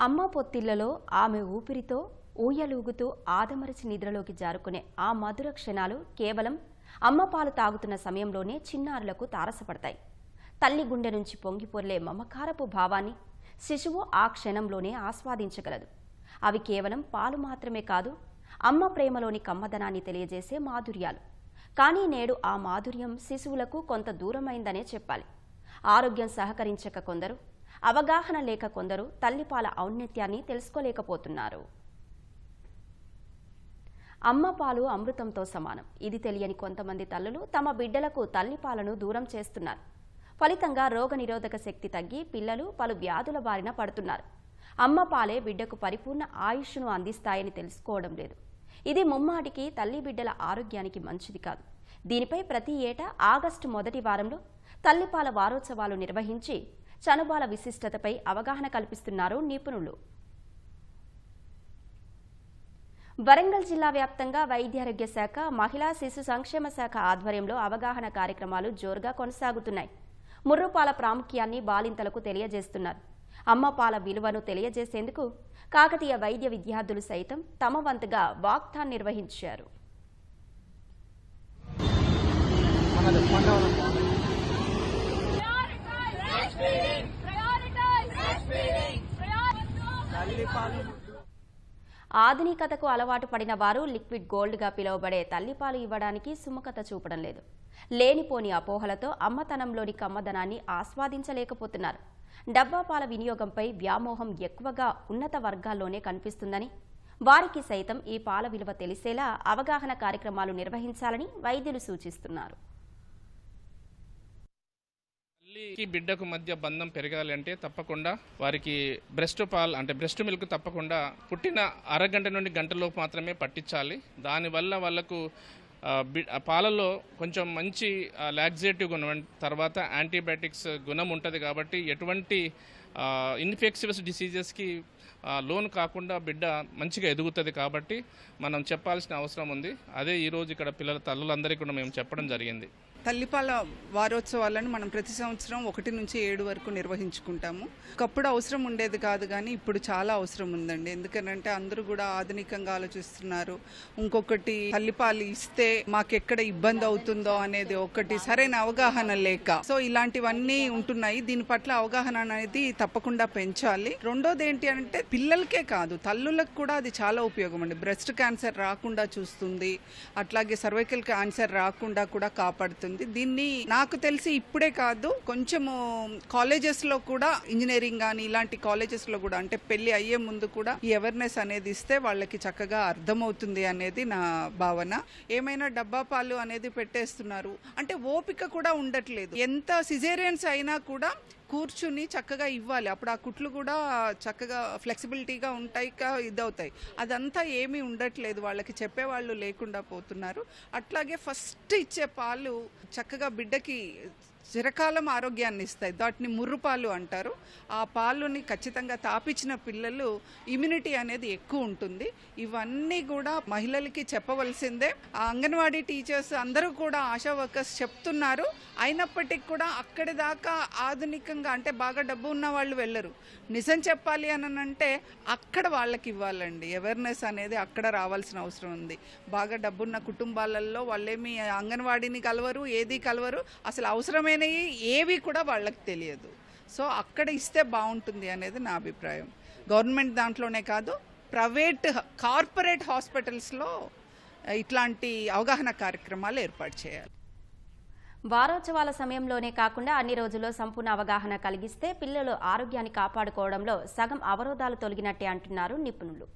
అమ్మ పొత్తిళ్ళలో ఆమె ఊపిరితో ఊయలూగుతూ ఆదమరచి నిద్రలోకి జారుకునే ఆ మధుర క్షణాలు కేవలం అమ్మ పాలు తాగుతున్న సమయంలోనే చిన్నారులకు తారసపడతాయి. తల్లి గుండె నుంచి పొంగిపొర్లే మమకారపు భావాన్ని శిశువు ఆ క్షణంలోనే ఆస్వాదించగలదు. అవి కేవలం పాలు మాత్రమే కాదు అమ్మ ప్రేమలోని కమ్మదనాన్ని తెలియజేసే మాధుర్యాలు. కానీ నేడు ఆ మాధుర్యం శిశువులకు కొంత దూరమైందనే చెప్పాలి. ఆరోగ్యం సహకరించక కొందరు అవగాహన లేక కొందరు తల్లిపాల ఔన్నత్యాన్ని తెలుసుకోలేకపోతున్నారు. అమ్మ పాలు అమృతంతో సమానం. ఇది తెలియని కొంతమంది తల్లులు తమ బిడ్డలకు తల్లిపాలను దూరం చేస్తున్నారు. ఫలితంగా రోగనిరోధక శక్తి తగ్గి పిల్లలు పలు వ్యాధుల బారిన పడుతున్నారు. అమ్మ పాలే బిడ్డకు పరిపూర్ణ ఆయుష్ను అందిస్తాయని తెలుసుకోవడం లేదు. ఇది ముమ్మాటికి తల్లి బిడ్డల ఆరోగ్యానికి మంచిది కాదు. దీనిపై ప్రతి ఏటా ఆగస్టు మొదటి వారంలో తల్లిపాల వారోత్సవాలు నిర్వహించి చనుబాల విశిష్టతపై అవగాహన కల్పిస్తున్నారు నిపుణులు. వరంగల్ జిల్లా వ్యాప్తంగా వైద్యారోగ్య శాఖ మహిళా శిశు సంక్షేమ శాఖ ఆధ్వర్యంలో అవగాహన కార్యక్రమాలు జోరుగా కొనసాగుతున్నాయి. ముర్రుపాల ప్రాముఖ్యాన్ని బాలింతలకు తెలియజేస్తున్నారు. అమ్మపాల విలువను తెలియజేసేందుకు కాకతీయ వైద్య విద్యార్థులు సైతం తమ వంతుగా వాక్థాన్ నిర్వహించారు. ఆధునికతకు అలవాటు పడిన వారు లిక్విడ్ గోల్డ్గా పిలువబడే తల్లిపాలు ఇవ్వడానికి సుముఖత చూపడం లేదు. లేనిపోని అపోహలతో అమ్మతనంలోని కమ్మదనాన్ని ఆస్వాదించలేకపోతున్నారు. డబ్బా పాల వినియోగంపై వ్యామోహం ఎక్కువగా ఉన్నత వర్గాల్లోనే కనిపిస్తుందని వారికి సైతం ఈ పాల విలువ తెలిసేలా అవగాహన కార్యక్రమాలు నిర్వహించాలని వైద్యులు సూచిస్తున్నారు. తల్లికి బిడ్డకు మధ్య బంధం పెరగాలి అంటే తప్పకుండా వారికి బ్రెస్ట్ పాల్ అంటే బ్రెస్ట్ మిల్క్ తప్పకుండా పుట్టిన అరగంట నుండి గంటలోపు మాత్రమే పట్టించాలి. దానివల్ల వాళ్ళకు పాలలో కొంచెం మంచి లాక్సేటివ్ గుణం తర్వాత యాంటీబయాటిక్స్ గుణం ఉంటుంది కాబట్టి ఎటువంటి ఇన్ఫెక్సివస్ డిసీజెస్కి లోన్ కాకుండా బిడ్డ మంచిగా ఎదుగుతుంది కాబట్టి మనం చెప్పాల్సిన అవసరం ఉంది. అదే ఈరోజు ఇక్కడ పిల్లల తల్లులందరికీ కూడా మేము చెప్పడం జరిగింది. తల్లిపాల వారోత్సవాలను మనం ప్రతి సంవత్సరం ఒకటి నుంచి ఏడు వరకు నిర్వహించుకుంటాము. ఒకప్పుడు అవసరం ఉండేది కాదు కానీ ఇప్పుడు చాలా అవసరం ఉందండి. ఎందుకనంటే అందరూ కూడా ఆధునికంగా ఆలోచిస్తున్నారు. ఇంకొకటి తల్లిపాలు ఇస్తే మాకెక్కడ ఇబ్బంది అవుతుందో అనేది ఒకటి సరైన అవగాహన లేక. సో ఇలాంటివన్నీ ఉంటున్నాయి. దీని పట్ల అవగాహన అనేది తప్పకుండా పెంచాలి. రెండోది ఏంటి అంటే పిల్లలకే కాదు తల్లులకు కూడా అది చాలా ఉపయోగం అండి. బ్రెస్ట్ క్యాన్సర్ రాకుండా చూస్తుంది. అట్లాగే సర్వైకల్ క్యాన్సర్ రాకుండా కూడా కాపాడుతుంది. దీన్ని నాకు తెలిసి ఇప్పుడే కాదు కొంచెము కాలేజెస్లో కూడా ఇంజనీరింగ్ కానీ ఇలాంటి కాలేజెస్లో కూడా అంటే పెళ్ళి అయ్యే ముందు కూడా ఈ అవేర్నెస్ అనేది ఇస్తే వాళ్ళకి చక్కగా అర్థమవుతుంది అనేది నా భావన. ఏమైనా డబ్బా పాలు అనేది పెట్టేస్తున్నారు. అంటే ఓపిక కూడా ఉండట్లేదు. ఎంత సిజేరియన్స్ అయినా కూడా కూర్చుని చక్కగా ఇవ్వాలి. అప్పుడు ఆ కుట్లు కూడా చక్కగా ఫ్లెక్సిబిలిటీగా ఉంటాయి కా ఇదవుతాయి. అదంతా ఏమీ ఉండట్లేదు. వాళ్ళకి చెప్పేవాళ్ళు లేకుండా పోతున్నారు. అట్లాగే ఫస్ట్ ఇచ్చే పాలు చక్కగా బిడ్డకి చిరకాలం ఆరోగ్యాన్ని ఇస్తాయి. వాటిని ముర్రుపాలు అంటారు. ఆ పాలుని ఖచ్చితంగా తాపించిన పిల్లలు ఇమ్యూనిటీ అనేది ఎక్కువ ఉంటుంది. ఇవన్నీ కూడా మహిళలకి చెప్పవలసిందే. ఆ అంగన్వాడీ టీచర్స్ అందరూ కూడా ఆశా వర్కర్స్ చెప్తున్నారు. అయినప్పటికీ కూడా అక్కడి దాకా ఆధునికంగా అంటే బాగా డబ్బు ఉన్న వాళ్ళు వెళ్ళరు. నిజం చెప్పాలి అని అంటే అక్కడ వాళ్ళకి ఇవ్వాలండి. అవేర్నెస్ అనేది అక్కడ రావాల్సిన అవసరం ఉంది. బాగా డబ్బున్న కుటుంబాలలో వాళ్ళేమి అంగన్వాడీని కలవరు ఏది కలవరు. అసలు ముఖ్యమైనవి ఏవి కూడా వాళ్ళకి తెలియదు. సో అక్కడ ఇస్తే బాగుంటుంది అనేది నా అభిప్రాయం. గవర్నమెంట్ దాంట్లోనే కాదు ప్రైవేట్ కార్పొరేట్ హాస్పిటల్స్లో ఇట్లాంటి అవగాహన కార్యక్రమాలు ఏర్పాటు చేయాలి. వారోత్సవాల సమయంలోనే కాకుండా అన్ని రోజుల్లో సంపూర్ణ అవగాహన కలిగిస్తే పిల్లలు ఆరోగ్యాన్ని కాపాడుకోవడంలో సగం అవరోధాలు తొలగినట్టే అంటున్నారు నిపుణులు.